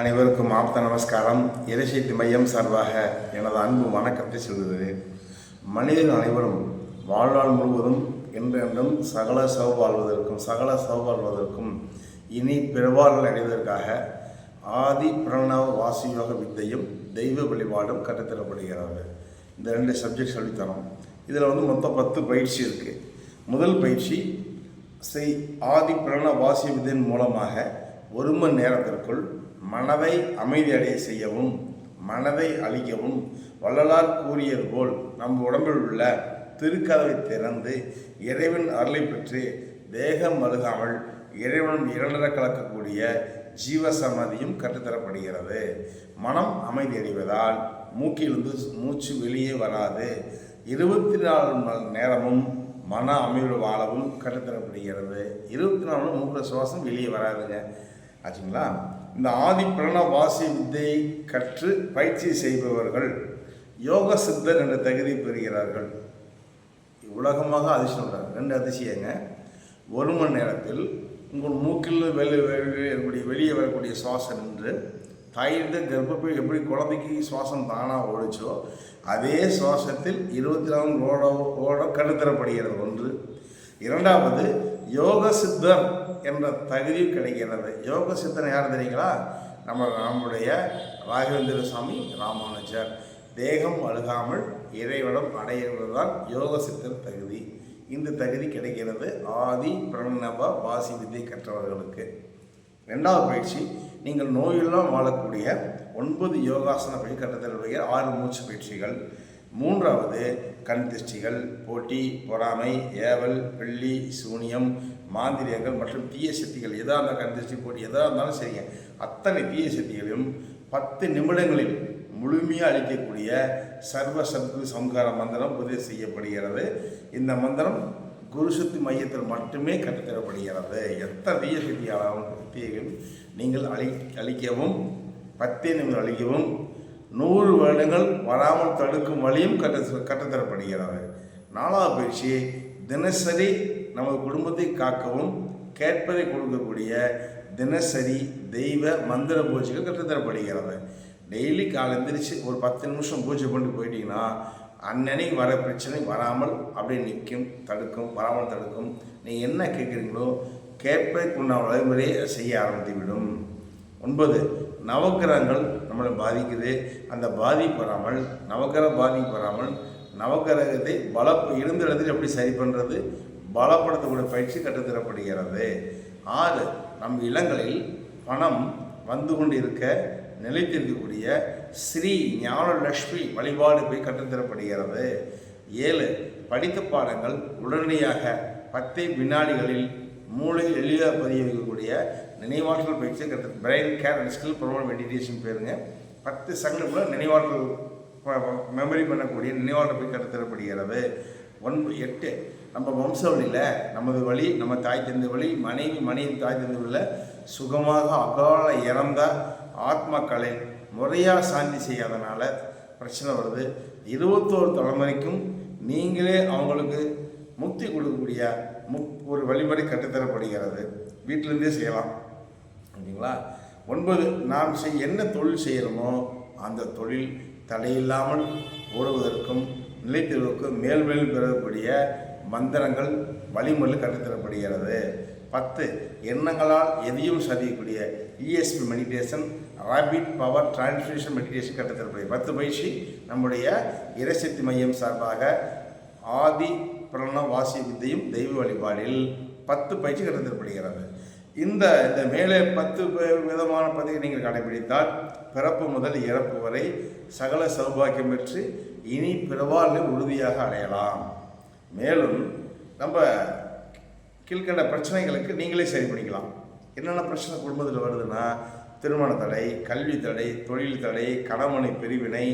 அனைவருக்கும் ஆப்த நமஸ்காரம். இறைசக்தி மையம் சார்பாக எனது அன்பு வணக்கத்தை சொல்கிறேன் மனிதர்கள் அனைவரும் வாழ்நாள் முழுவதும் என்றென்றும் சகல சௌவாழ்வதற்கும் சகல சௌவாழ்வதற்கும் இனி பிறவாழ்கள் அடைவதற்காக ஆதி பிரணவ வாசியோக வித்தையும் தெய்வ வழிபாடும் கற்றுத்தரப்படுகிறது. இந்த ரெண்டு சப்ஜெக்ட் சொல்லித்தரோம் இதில் வந்து மொத்தம் பத்து பயிற்சி இருக்குது முதல் பயிற்சி செய் ஆதி பிரணவ வாசிய வித்தையின் மூலமாக ஒரு மணி நேரத்திற்குள் மனதை அமைதியடைய செய்யவும் மனதை அழிக்கவும் வள்ளலார் கூறியது போல் நம் உடம்பில் உள்ள திருக்கதவை திறந்து இறைவன் அருளை பெற்று தேகம் மழுகாமல் இறைவனும் இரண்டர கலக்கக்கூடிய ஜீவசமாதியும் கற்றுத்தரப்படுகிறது. மனம் அமைதியடைவதால் மூக்கிலிருந்து மூச்சு வெளியே வராது. இருபத்தி நாலு மணி நேரமும் மன அமைவு வாழவும் கற்றுத்தரப்படுகிறது. இருபத்தி நாலு மூக்கில் சுவாசம் வெளியே வராதுங்க. ஆச்சுங்களா? இந்த ஆதி பிரணவாசி வித்தையை கற்று பயிற்சி செய்பவர்கள் யோக சித்தர் என்ற தகுதி பெறுகிறார்கள். உலகமாக அதிர்ஷ்டம் உள்ளார் ரெண்டு அதிசயங்க. ஒரு மணி நேரத்தில் உங்கள் மூக்கில் வெளியே வெளியே வெளியே வரக்கூடிய சுவாசம் நின்று தாயிலிருந்து கர்ப்பப்பை எப்படி குழந்தைக்கு சுவாசம் தானாக ஓடிச்சோ அதே சுவாசத்தில் இருபத்தி நாலு ஓட ஓட கருத்தரப்படுகிறது ஒன்று இரண்டாவது யோக சித்தர் என்ற தகுதி கிடைக்கிறது. யோக சித்தன் யார் தெரியுங்களா? நம்ம நம்முடைய ராகவேந்திர சுவாமி ராமானுஜர். தேகம் அழுகாமல் இறைவனம் அடையிறதுதான் யோக சித்தர் தகுதி. இந்த தகுதி கிடைக்கிறது ஆதி பிரணவ வாசி வித்தை கற்றவர்களுக்கு. ரெண்டாவது பயிற்சி நீங்கள் நோயெல்லாம் வாழக்கூடிய ஒன்பது யோகாசன பயிற்சி கட்டத்தில் ஆறு மூச்சு பயிற்சிகள். மூன்றாவது கண் திருஷ்டிகள் போட்டி பொறாமை ஏவல் வெள்ளி சூனியம் மாந்திரியங்கள் மற்றும் தீய சக்திகள். எதாக இருந்தாலும் கண் திருஷ்டி போட்டி எதாக இருந்தாலும் சரிங்க. அத்தனை தீய சக்திகளையும் பத்து நிமிடங்களில் முழுமையாக அளிக்கக்கூடிய சர்வ சத்கு சம்கார மந்திரம் உதவி செய்யப்படுகிறது. இந்த மந்திரம் குருசக்தி மையத்தில் மட்டுமே கற்றுத்தரப்படுகிறது. எத்தனை தீய சக்தியாலும் நீங்கள் அளி அளிக்கவும் பத்தே நிமிடம் அளிக்கவும் நூறு வருடங்கள் வராமல் தடுக்கும் வழியும் கற்று கற்றுத்தரப்படுகிறது நாலாவது பயிற்சி தினசரி நமது குடும்பத்தை காக்கவும் கேட்பதை கொடுக்கக்கூடிய தினசரி தெய்வ மந்திர பூஜைகள் கற்றுத்தரப்படுகிறது டெய்லி காலை எந்திரிச்சு ஒரு பத்து நிமிஷம் பூஜை பண்ணிட்டு போயிட்டீங்கன்னா அன்னன்னைக்கு வர பிரச்சனை வராமல் அப்படியே நிற்கும் தடுக்கும் வராமல் தடுக்கும். நீங்கள் என்ன கேட்குறீங்களோ கேட்பதற்குண்டான வழிமுறையை செய்ய ஆரம்பித்து விடும் ஒன்பது நவக்கிரகங்கள் நம்மளை பாதிக்குது. அந்த பாதிப்பு வராமல் நவக்கிரக பாதிப்பு வராமல் நவக்கிரகத்தை பல இருந்த இடத்துல எப்படி சரி பண்ணுறது பலப்படுத்தக்கூடிய பயிற்சி கற்றுத்தரப்படுகிறது. ஆறு நம் இல்லங்களில் பணம் வந்து கொண்டிருக்க நிலைத்திருக்கக்கூடிய ஸ்ரீ ஞானலட்சுமி வழிபாடு போய் கற்றுத்தரப்படுகிறது. ஏழு படித்த பாடங்கள் உடனடியாக பத்தை வினாடிகளில் மூளை எளிதாக பதிய வைக்கக்கூடிய நினைவாற்றல் பயிற்சி கற்று brain care and skill promote meditation பேருங்க. பத்து செகண்டுக்குள்ள நினைவாற்றல் மெமரி பண்ணக்கூடிய நினைவாற்றல் போய் கற்றுத்தரப்படுகிறது ஒன்பது எட்டு நம்ம வம்சவழியில் நமது வழி நம்ம தாய் தந்த வழி மனைவி மனைவி தாய் தந்த வழியில் சுகமாக அகால இறந்த ஆத்மாக்களை முறையாக சாந்தி செய்யாதனால பிரச்சனை வருது. இருபத்தோரு தலைமுறைக்கும் நீங்களே அவங்களுக்கு முக்தி கொடுக்கக்கூடிய ஒரு வழிமுறை கற்றுத்தரப்படுகிறது வீட்டிலேருந்தே செய்யலாம். ஓகேங்களா ஒன்பது நாம் செய் என்ன தொழில் செய்கிறோமோ அந்த தொழில் தடையில்லாமல் ஓடுவதற்கும் நிலைத்திருவதற்கும் மேல் மேலும் பெறக்கூடிய மந்திரங்கள் வழிமுறை கற்றுத்தரப்படுகிறது பத்து எண்ணங்களால் எதையும் சாதிக்கக்கூடிய ESP meditation rapid power transmission meditation கற்றுத்தரப்படுகிறது பத்து பயிற்சி நம்முடைய இறைசக்தி மையம் சார்பாக ஆதி பிரணவ வாசி வித்தையும் தெய்வ வழிபாடில் பத்து பயிற்சி கற்றுத்தரப்படுகிறது இந்த இந்த மேலே பத்து விதமான பதிவை நீங்கள் கடைபிடித்தால் பிறப்பு முதல் இறப்பு வரை சகல சௌபாக்கியம் பெற்று இனி பிறவாழ்வை உறுதியாக அடையலாம். மேலும் நம்ம கீழ்கண்ட பிரச்சனைகளுக்கு நீங்களே சரி பண்ணிக்கலாம். என்னென்ன பிரச்சனை குடும்பத்தில் வருதுன்னா திருமண தடை கல்வி தடை தொழில் தடை கடமனை பிரிவினை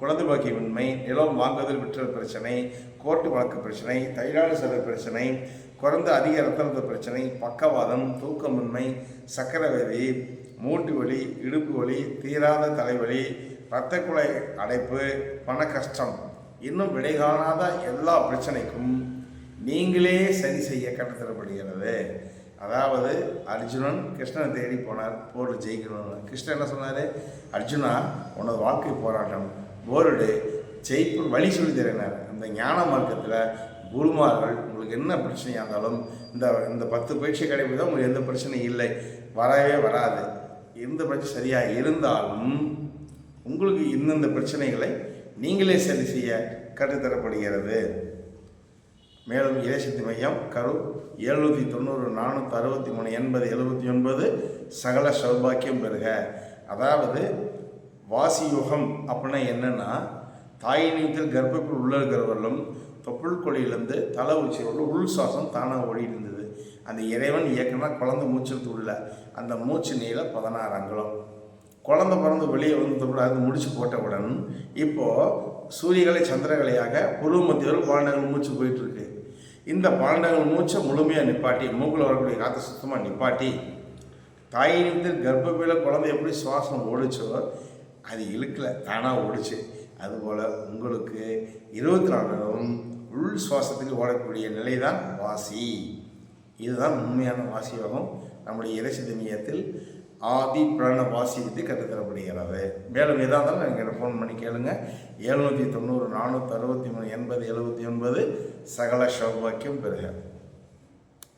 குழந்தை பாக்கியமின்மை நிலம் வாங்குதல் விற்றல் பிரச்சனை கோர்ட்டு வழக்கு பிரச்சனை தைராய்டு செலவு பிரச்சனை குறைந்த அதிக ரத்த பிரச்சனை பக்கவாதம் தூக்கமின்மை சக்கரவேதி மூட்டு வலி இடுப்பு வலி தீராத தலைவலி இரத்த குழாய் அடைப்பு பண கஷ்டம். இன்னும் விடை காணாத எல்லா பிரச்சனைக்கும் நீங்களே சரி செய்ய கற்றுத்தரப்படுகிறது அதாவது அர்ஜுனன் கிருஷ்ணனை தேடி போனார் போர் ஜெயிக்கணும்னு. கிருஷ்ணன் என்ன சொன்னார்? அர்ஜுனா உனது வாழ்க்கை போராட்டம். போர்டு ஜெயிப்பு வழி சொல்லி தருகிறார் அந்த ஞான மார்க்கத்தில் குருமார்கள் உங்களுக்கு என்ன பிரச்சனையாக இருந்தாலும் இந்த இந்த பத்து பயிற்சி கடைபிடித்தா உங்களுக்கு எந்த பிரச்சனையும் இல்லை. வரவே வராது. எந்த பிரச்சனை சரியாக இருந்தாலும் உங்களுக்கு இந்தந்த பிரச்சனைகளை நீங்களே சரி செய்ய கற்றுத்தரப்படுகிறது. மேலும் இறைசக்தி மையம் கரு எழுநூற்றி தொண்ணூறு நானூற்றி அறுபத்தி மூணு எண்பது எழுபத்தி ஒன்பது சகல சௌபாக்கியம் பெறுக. அதாவது வாசி யுகம் அப்படின்னா என்னென்னா தாய் கர்ப்பத்தில் உள்ள இருக்கிறவர்களும் தொப்புள் கொடியிலேருந்து தலை உச்சி உள் சுவாசம் தானாக ஓடிட்டு இருந்தது அந்த இறைவன் இயக்குனா குழந்தை மூச்சில் உள்ள அந்த மூச்சு நீள பதினாறு அங்குலம். குழந்தை பிறந்து வெளியே வந்து அது முடிச்சு போட்டவுடன் இப்போது சூரியகலை சந்திரகலையாக புருவ மத்தியில் பாண்டங்கள் மூச்சு போயிட்டுருக்கு. இந்த பாண்டங்கள் மூச்சை முழுமையாக நிப்பாட்டி மூக்கில் வரக்கூடிய காற்றை சுத்தமாக நிப்பாட்டி தாயினத்தில் கர்ப்பப்பையில் குழந்தை எப்படி சுவாசம் ஓடிச்சோ அது இழுக்கலை தானாக ஓடிச்சு. அதுபோல் உங்களுக்கு இருபத்தி நாலு உள் சுவாசத்துக்கு ஓடக்கூடிய நிலை தான் வாசி. இதுதான் உண்மையான வாசி யோகம் நம்முடைய இறைச்சி மையத்தில் ஆதி பிராண வாசி வித்து கற்றுத்தரப்படுகிறது மேலும் எதாக இருந்தாலும் எனக்கு ஃபோன் பண்ணி கேளுங்க. எழுநூற்றி தொண்ணூறு நானூற்றி அறுபத்தி மூணு எண்பது எழுபத்தி ஒன்பது சகல சௌபாக்கியம் பெறுகிறேன்